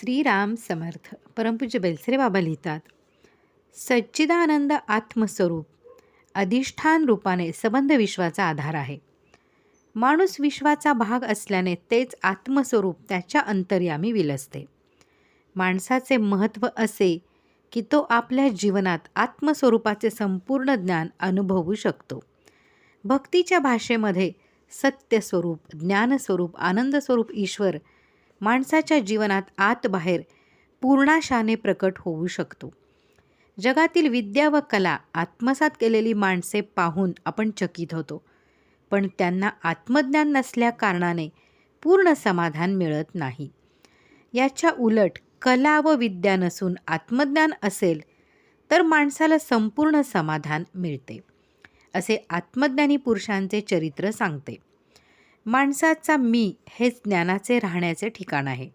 श्रीराम समर्थ परमपूज्य बेलसरे बाबा लिहितात सच्चिदानंद आत्मस्वरूप अधिष्ठान रूपाने संबंध विश्वाचा आधार आहे. माणूस विश्वाचा भाग असल्याने तेच आत्मस्वरूप त्याच्या अंतर्यामी विलसते. माणसाचे महत्त्व असे की तो आपल्या जीवनात आत्मस्वरूपाचे संपूर्ण ज्ञान अनुभवू शकतो. भक्तीच्या भाषेमध्ये सत्यस्वरूप ज्ञानस्वरूप आनंदस्वरूप ईश्वर माणसाच्या जीवनात आत बाहेर पूर्णाशाने प्रकट होऊ शकतो. जगातील विद्या व कला आत्मसात केलेली माणसे पाहून आपण चकित होतो. पण त्यांना आत्मज्ञान नसल्या कारणाने पूर्ण समाधान मिळत नाही. याच्या उलट कला व विद्या नसून आत्मज्ञान असेल तर माणसाला संपूर्ण समाधान मिळते असे आत्मज्ञानी पुरुषांचे चरित्र सांगते. माणसाचा मी हेच ज्ञानाचे राहण्याचे ठिकाण आहे.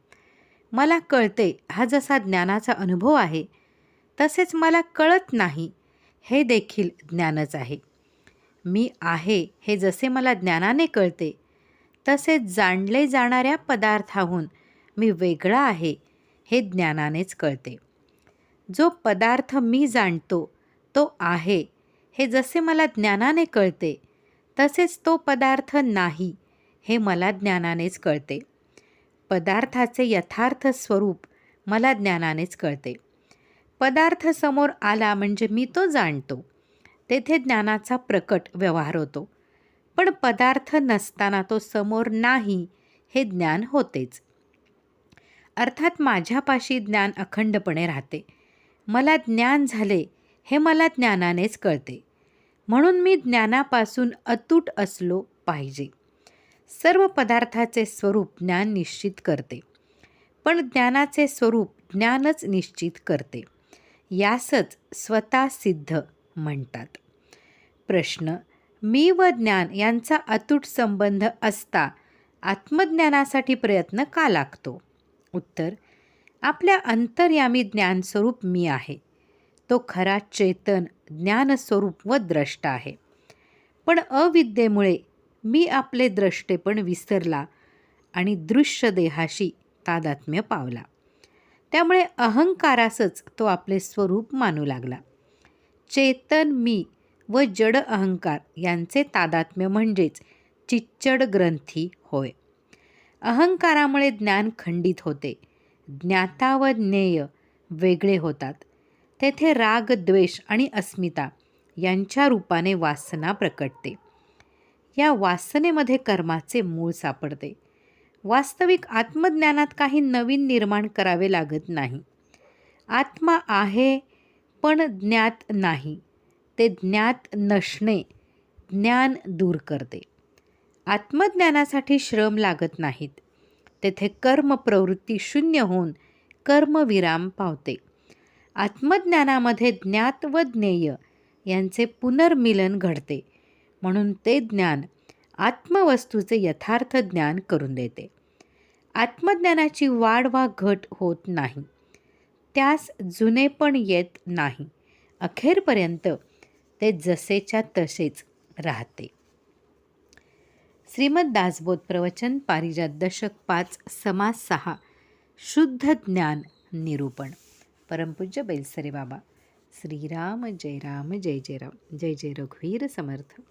मला कळते हा जसा ज्ञानाचा अनुभव आहे तसेच मला कळत नाही हे देखील ज्ञानच आहे. मी आहे हे जसे मला ज्ञानाने कळते तसेच जाणले जाणाऱ्या पदार्थाहून मी वेगळा आहे हे ज्ञानानेच कळते. जो पदार्थ मी जाणतो तो आहे हे जसे मला ज्ञानाने कळते तसेच तो पदार्थ नाही हे मला ज्ञानानेच कळते. पदार्थाचे यथार्थ स्वरूप मला ज्ञानानेच कळते. पदार्थ समोर आला म्हणजे मी तो जाणतो. तेथे ज्ञानाचा प्रकट व्यवहार होतो. पण पदार्थ नसताना तो समोर नाही हे ज्ञान होतेच. अर्थात माझ्यापाशी ज्ञान अखंडपणे राहते. मला ज्ञान झाले हे मला ज्ञानानेच कळते. म्हणून मी ज्ञानापासून अतूट असलो पाहिजे. सर्व पदार्थाचे स्वरूप ज्ञान निश्चित करते. पण ज्ञानाचे स्वरूप ज्ञानच निश्चित करते. यासच स्वतः सिद्ध म्हणतात. प्रश्न मी व ज्ञान यांचा अतूट संबंध असता आत्मज्ञानासाठी प्रयत्न का लागतो? उत्तर आपल्या अंतर्यामी ज्ञानस्वरूप मी आहे. तो खरा चेतन ज्ञानस्वरूप व द्रष्ट आहे. पण अविद्येमुळे मी आपले द्रष्टेपण विसरला आणि दृश्य देहाशी तादात्म्य पावला. त्यामुळे अहंकारासच तो आपले स्वरूप मानू लागला. चेतन मी व जड अहंकार यांचे तादात्म्य म्हणजेच चिच्चड ग्रंथी होय. अहंकारामुळे ज्ञान खंडित होते. ज्ञाता व ज्ञेय वेगळे होतात. तेथे राग द्वेष आणि अस्मिता यांच्या रूपाने वासना प्रकटते. या वासनेमध्ये कर्माचे मूळ सापडते. वास्तविक आत्मज्ञानात काही नवीन निर्माण करावे लागत नाही. आत्मा आहे पण ज्ञात नाही. ते ज्ञात नसणे ज्ञान दूर करते. आत्मज्ञानासाठी श्रम लागत नाहीत. तेथे कर्म प्रवृत्ती शून्य होऊन कर्मविराम पावते. आत्मज्ञानामध्ये ज्ञात व ज्ञेय यांचे पुनर्मिलन घडते. म्हणून ते ज्ञान आत्मवस्तूचे यथार्थ ज्ञान करून देते. आत्मज्ञानाची वाढ वा घट होत नाही. त्यास जुने पण येत नाही. अखेरपर्यंत ते जसेच्या तसेच राहते. श्रीमद दासबोध प्रवचन पारिजात दशक पाच समास सहा शुद्ध ज्ञान निरूपण. परमपूज्य बैलसरे बाबा. श्रीराम जय राम जय जय राम जय जय रघुवीर समर्थ.